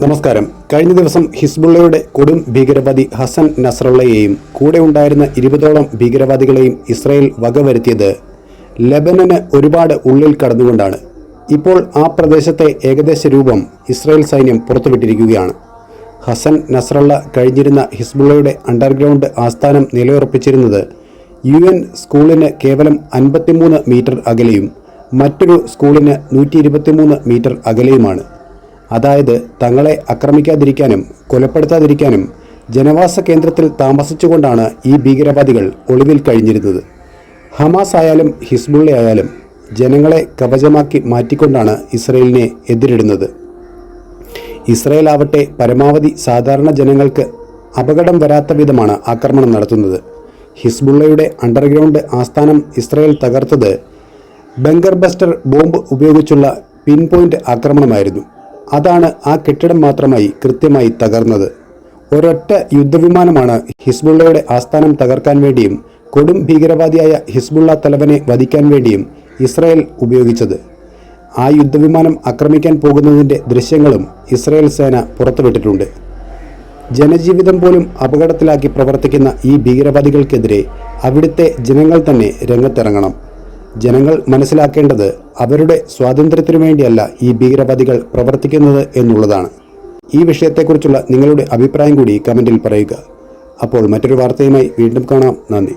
നമസ്കാരം. കഴിഞ്ഞ ദിവസം ഹിസ്ബുള്ളയുടെ കൊടും ഭീകരവാദി ഹസൻ നസ്രള്ളയെയും കൂടെ ഉണ്ടായിരുന്ന ഇരുപതോളം ഭീകരവാദികളെയും ഇസ്രായേൽ വകവരുത്തിയത് ലബനന് ഒരുപാട് ഉള്ളിൽ കടന്നുകൊണ്ടാണ്. ഇപ്പോൾ ആ പ്രദേശത്തെ ഏകദേശ രൂപം ഇസ്രയേൽ സൈന്യം പുറത്തുവിട്ടിരിക്കുകയാണ്. ഹസൻ നസ്രള്ള കഴിഞ്ഞിരുന്ന ഹിസ്ബുള്ളയുടെ അണ്ടർഗ്രൗണ്ട് ആസ്ഥാനം നിലയുറപ്പിച്ചിരുന്നത് യു എൻ സ്കൂളിന് കേവലം അൻപത്തിമൂന്ന് മീറ്റർ അകലെയും മറ്റൊരു സ്കൂളിന് നൂറ്റി മീറ്റർ അകലെയുമാണ്. അതായത് തങ്ങളെ ആക്രമിക്കാതിരിക്കാനും കൊലപ്പെടുത്താതിരിക്കാനും ജനവാസ കേന്ദ്രത്തിൽ താമസിച്ചുകൊണ്ടാണ് ഈ ഭീകരവാദികൾ ഒളിവിൽ കഴിഞ്ഞിരുന്നത്. ഹമാസ് ആയാലും ഹിസ്ബുള്ള ആയാലും ജനങ്ങളെ കവചമാക്കി മാറ്റിക്കൊണ്ടാണ് ഇസ്രയേലിനെ എതിരിടുന്നത്. ഇസ്രയേൽ ആവട്ടെ പരമാവധി സാധാരണ ജനങ്ങൾക്ക് അപകടം വരാത്ത വിധമാണ് ആക്രമണം നടത്തുന്നത്. ഹിസ്ബുള്ളയുടെ അണ്ടർഗ്രൗണ്ട് ആസ്ഥാനം ഇസ്രയേൽ തകർത്തത് ബങ്കർ ബസ്റ്റർ ബോംബ് ഉപയോഗിച്ചുള്ള പിൻ പോയിന്റ് ആക്രമണമായിരുന്നു. അതാണ് ആ കെട്ടിടം മാത്രമായി കൃത്യമായി തകർന്നത്. ഒരൊറ്റ യുദ്ധവിമാനമാണ് ഹിസ്ബുള്ളയുടെ ആസ്ഥാനം തകർക്കാൻ വേണ്ടിയും കൊടും ഭീകരവാദിയായ ഹിസ്ബുള്ള തലവനെ വധിക്കാൻ വേണ്ടിയും ഇസ്രായേൽ ഉപയോഗിച്ചത്. ആ യുദ്ധവിമാനം ആക്രമിക്കാൻ പോകുന്നതിന്റെ ദൃശ്യങ്ങളും ഇസ്രായേൽ സേന പുറത്തുവിട്ടിട്ടുണ്ട്. ജനജീവിതം പോലും അപകടത്തിലാക്കി പ്രവർത്തിക്കുന്ന ഈ ഭീകരവാദികൾക്കെതിരെ അവിടുത്തെ ജനങ്ങൾ തന്നെ രംഗത്തിറങ്ങണം. ജനങ്ങൾ മനസ്സിലാക്കേണ്ടത് അവരുടെ സ്വാതന്ത്ര്യത്തിനു വേണ്ടിയല്ല ഈ ഭീകരവാദികൾ പ്രവർത്തിക്കുന്നത് എന്നുള്ളതാണ്. ഈ വിഷയത്തെക്കുറിച്ചുള്ള നിങ്ങളുടെ അഭിപ്രായം കൂടി കമന്റിൽ പറയുക. അപ്പോൾ മറ്റൊരു വാർത്തയുമായി വീണ്ടും കാണാം. നന്ദി.